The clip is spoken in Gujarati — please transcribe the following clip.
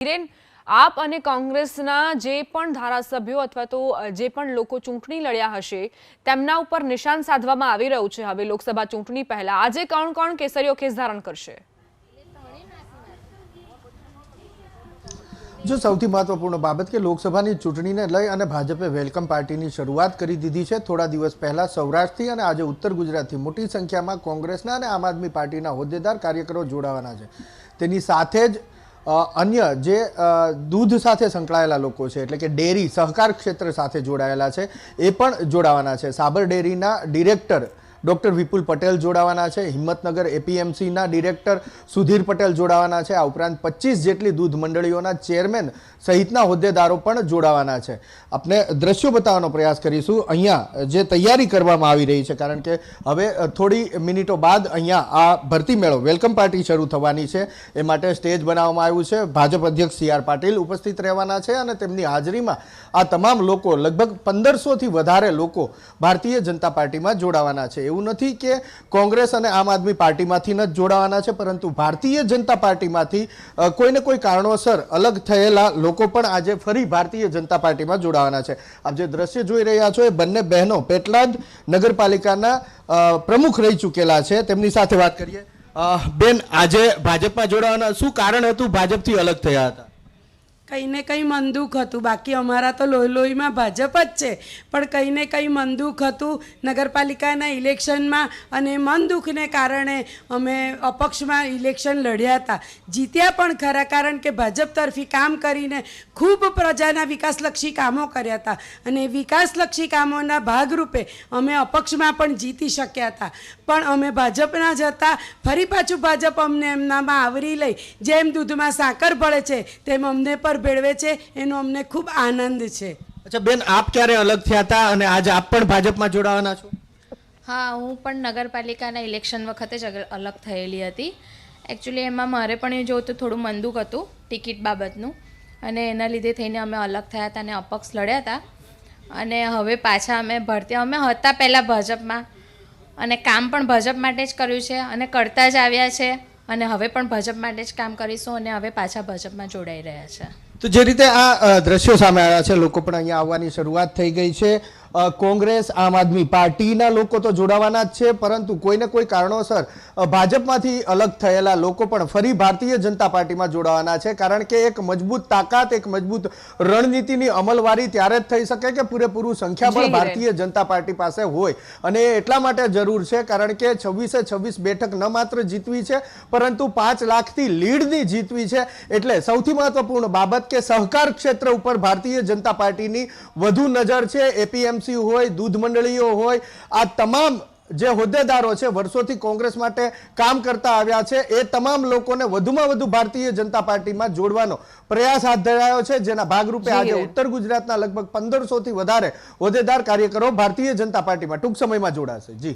હિરેન આપ અને કોંગ્રેસના જે પણ ધારાસભ્યો અથવા તો જે પણ લોકો ચૂંટણી લડ્યા હશે, તેમના ઉપર નિશાન સાધવામાં આવી રહ્યું છે હવે લોકસભા ચૂંટણી પહેલા. આજે કોણ કોણ કેસરીઓ કેસ ધારણ કરશે? જો સૌથી મહત્વપૂર્ણ બાબત કે લોકસભાની ચૂંટણીને લઈ અને ભાજપે વેલકમ પાર્ટીની શરૂઆત કરી દીધી છે, થોડા દિવસ પહેલા સૌરાષ્ટ્રથી અને આજે ઉત્તર ગુજરાતથી મોટી સંખ્યામાં કોંગ્રેસના અને આમ આદમી પાર્ટીના હોદ્દેદાર કાર્યકરો જોડાવાના છે. તેની સાથે જ અન્ય જે દૂધ સાથે સંકળાયેલા લોકો છે, એટલે કે ડેરી, સહકાર ક્ષેત્ર સાથે જોડાયેલા છે, એ પણ જોડાવાના છે. સાબર ડેરીના ડિરેક્ટર ડોક્ટર વિપુલ પટેલ જોડાવાના છે. હિંમતનગર એપીએમસીના ડિરેક્ટર સુધીર પટેલ જોડાવાના છે. આ ઉપરાંત પચીસ જેટલી દૂધ મંડળીઓના ચેરમેન સહિતના હોદ્દેદારો પણ જોડાવાના છે. આપણે દ્રશ્યો બતાવવાનો પ્રયાસ કરીશું. અહીંયા જે તૈયારી કરવામાં આવી રહી છે, કારણ કે હવે થોડી મિનિટો બાદ અહીંયા આ ભરતી મેળો, વેલકમ પાર્ટી શરૂ થવાની છે. એ માટે સ્ટેજ બનાવવામાં આવ્યું છે. ભાજપ અધ્યક્ષ સી આર પાટીલ ઉપસ્થિત રહેવાના છે અને તેમની હાજરીમાં આ તમામ લોકો, લગભગ પંદરસોથી વધારે લોકો ભારતીય જનતા પાર્ટીમાં જોડાવાના છે. એવું નથી કે કોંગ્રેસ અને આમ આદમી પાર્ટીમાંથી ન જોડાવાના છે, પરંતુ ભારતીય જનતા પાર્ટીમાંથી કોઈને કોઈ કારણોસર અલગ થયેલા લોકો પણ આજે ફરી ભારતીય જનતા પાર્ટીમાં જોડાવાના છે. આપ જે દ્રશ્ય જોઈ રહ્યા છો, એ બંને બહેનો પેટલાદ નગરપાલિકાના પ્રમુખ રહી ચૂકેલા છે. તેમની સાથે વાત કરીએ. બેન, આજે ભાજપમાં જોડાવાના શું કારણ હતું? ભાજપથી અલગ થયા હતા. કંઈ ને કંઈ મનદુખ હતું? બાકી અમારા તો લોહી લોહીમાં ભાજપ જ છે. પણ કંઈ ને કંઈ હતું નગરપાલિકાના ઇલેક્શનમાં અને મનદુખને કારણે અમે અપક્ષમાં ઇલેક્શન લડ્યા હતા. જીત્યા પણ ખરા, કારણ કે ભાજપ તરફી કામ કરીને ખૂબ પ્રજાના વિકાસલક્ષી કામો કર્યા હતા. અને વિકાસલક્ષી કામોના ભાગરૂપે અમે અપક્ષમાં પણ જીતી શક્યા હતા. પણ અમે ભાજપના જતા ફરી પાછું ભાજપ અમને એમનામાં આવરી લઈ, જેમ દૂધમાં સાકર ભળે છે, તેમ અમને પર ભેળવે છે એનો અમને ખૂબ આનંદ છે. અચ્છા બેન આપ ક્યારે અલગ થયા હતા અને આજ આપ પણ ભાજપમાં જોડાવાના છો? હા હું પણ નગરપાલિકાના ઇલેક્શન વખતે જ અલગ થયેલી હતી. એકચ્યુઅલી એમાં મારે પણ એ જોવું તો થોડું મંદુક હતું ટિકિટ બાબતનું. અને એના લીધે થઈને અમે અલગ થયા હતા અને અપક્ષ લડ્યા હતા. અને હવે પાછા અમે ભરતી અમે હતા પહેલાં ભાજપમાં. અને કામ પણ ભાજપ માટે જ કર્યું છે અને કરતા જ આવ્યા છે. અને હવે પણ ભાજપ માટે જ કામ કરીશું અને હવે પાછા ભાજપમાં જોડાઈ રહ્યા છે. તો જે રીતે આ દ્રશ્યો સામે આવ્યા છે, લોકો પણ અહીંયા આવવાની શરૂઆત થઈ ગઈ છે. કોંગ્રેસ આમ આદમી પાર્ટીના લોકો તો જોડાવાના જ છે પરંતુ કોઈને કોઈ કારણોસર ભાજપમાંથી અલગ થયેલા લોકો પણ ફરી ભારતીય જનતા પાર્ટીમાં જોડાવાના છે કારણ કે એક મજબૂત તાકાત એક મજબૂત રણનીતિની અમલવારી ત્યારે જ થઈ શકે કે પૂરેપૂરું સંખ્યાબળ ભારતીય જનતા પાર્ટી પાસે હોય. અને એ એટલા માટે જરૂર છે કારણ કે છવ્વીસે છવ્વીસ બેઠક ન માત્ર જીતવી છે પરંતુ પાંચ લાખથી લીડની જીતવી છે. એટલે સૌથી મહત્વપૂર્ણ બાબત કે સહકાર ક્ષેત્ર ઉપર ભારતીય જનતા પાર્ટીની વધુ નજર છે એપીએમસી હોય દૂધ મંડળીઓ હોય આ તમામ જે હોદ્દેદારો છે વર્ષોથી કોંગ્રેસ માટે કામ કરતા આવ્યા છે એ તમામ લોકોને વધુમાં વધુ ભારતીય જનતા પાર્ટીમાં જોડવાનો પ્રયાસ હાથ ધરાયો છે જેના ભાગરૂપે આજે ઉત્તર ગુજરાતના લગભગ પંદરસો થી વધારે હોદ્દેદાર કાર્યકરો ભારતીય જનતા પાર્ટીમાં ટૂંક સમયમાં જોડાશે. જી.